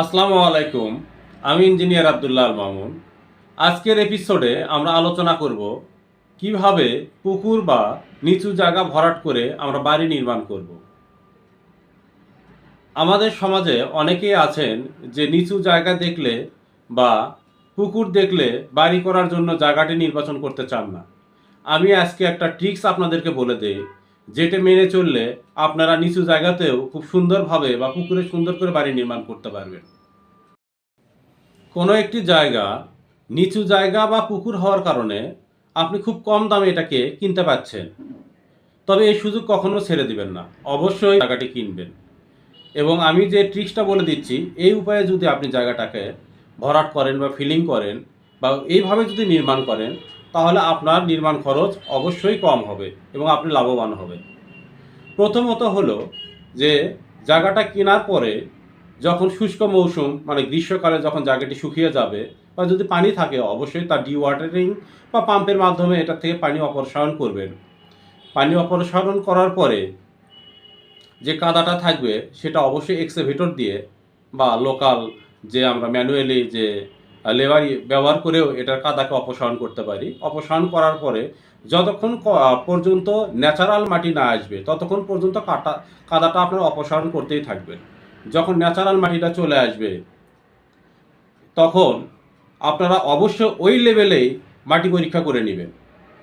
আসসালামু আলাইকুম। আমি ইঞ্জিনিয়ার আবদুল্লাহ মামুন। আজকের এপিসোডে আমরা আলোচনা করব কীভাবে পুকুর বা নিচু জায়গা ভরাট করে আমরা বাড়ি নির্মাণ করব। আমাদের সমাজে অনেকেই আছেন যে নিচু জায়গা দেখলে বা পুকুর দেখলে বাড়ি করার জন্য জায়গাটি নির্বাচন করতে চান না। আমি আজকে একটা ট্রিক্স আপনাদেরকে বলে দেই। যেটা মেনে চললে আপনারা নিচু জায়গাতেও খুব সুন্দরভাবে বা পুকুরে সুন্দর করে বাড়ি নির্মাণ করতে পারবেন। কোনো একটি জায়গা নিচু জায়গা বা পুকুর হওয়ার কারণে আপনি খুব কম দামে এটাকে কিনতে পাচ্ছেন। তবে এই সুযোগ কখনো ছেড়ে দিবেন না। অবশ্যই জায়গাটি কিনবেন। এবং আমি যে ট্রিক্সটা বলে দিচ্ছি, এই উপায়ে যদি আপনি জায়গাটাকে ভরাট করেন বা ফিলিং করেন বা এইভাবে যদি নির্মাণ করেন তাহলে আপনার নির্মাণ খরচ অবশ্যই কম হবে এবং আপনি লাভবান হবেন। প্রথমত হলো যে জায়গাটা কেনার পরে যখন শুষ্ক মৌসুম মানে গ্রীষ্মকালে যখন জায়গাটি শুকিয়ে যাবে বা যদি পানি থাকে, অবশ্যই তার ডিওয়াটারিং বা পাম্পের মাধ্যমে এটা থেকে পানি অপসারণ করবেন। পানি অপসারণ করার পরে যে কাদাটা থাকবে, সেটা অবশ্যই এক্সেভেটর দিয়ে বা লোকাল যে আমরা ম্যানুয়ালি যে লেবার ব্যবহার করেও এটার কাদাকে অপসারণ করতে পারি। অপসারণ করার পরে যতক্ষণ পর্যন্ত ন্যাচারাল মাটি না আসবে, ততক্ষণ পর্যন্ত কাটা, কাদাটা আপনার অপসারণ করতেই থাকবেন যখন ন্যাচারাল মাটিটা চলে আসবে, তখন আপনারা অবশ্য ওই লেভেলেই মাটি পরীক্ষা করে নেবেন।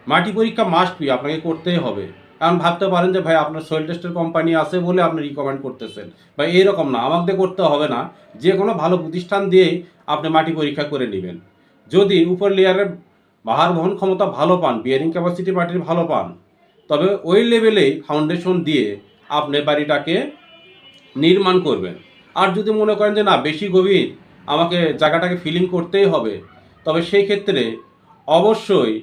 মাটি পরীক্ষা মাস্ট বি আপনাকে করতেই হবে। কারণ ভাবতে পারেন যে, ভাই, আপনার সয়েল টেস্টের কোম্পানি আছে বলে আপনি রিকমেন্ড করতেছেন। বা এইরকম না, আমাকে করতে হবে না। যে কোনো ভালো প্রতিষ্ঠান দিয়েই আপনি মাটি পরীক্ষা করে নেবেন। যদি উপর লেয়ারের বাহার বহন ক্ষমতা ভালো পান বিয়ারিং ক্যাপাসিটি মাটির ভালো পান, তবে ওই লেভেলেই ফাউন্ডেশন দিয়ে আপনি বাড়িটাকে নির্মাণ করবেন। আর যদি মনে করেন যে না, বেশি গভীর, আমাকে জায়গাটাকে ফিলিং করতেই হবে, তবে সেই ক্ষেত্রে অবশ্যই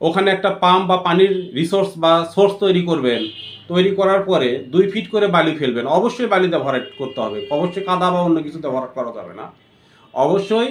ওখানে একটা পাম্প বা পানির রিসোর্স বা সোর্স তৈরি করবেন। তৈরি করার পরে দুই ফিট করে বালি ফেলবেন। অবশ্যই বালিতে ভরাট করতে হবে। অবশ্যই কাদা বা অন্য কিছুতে ভরাট করা যাবে না। অবশ্যই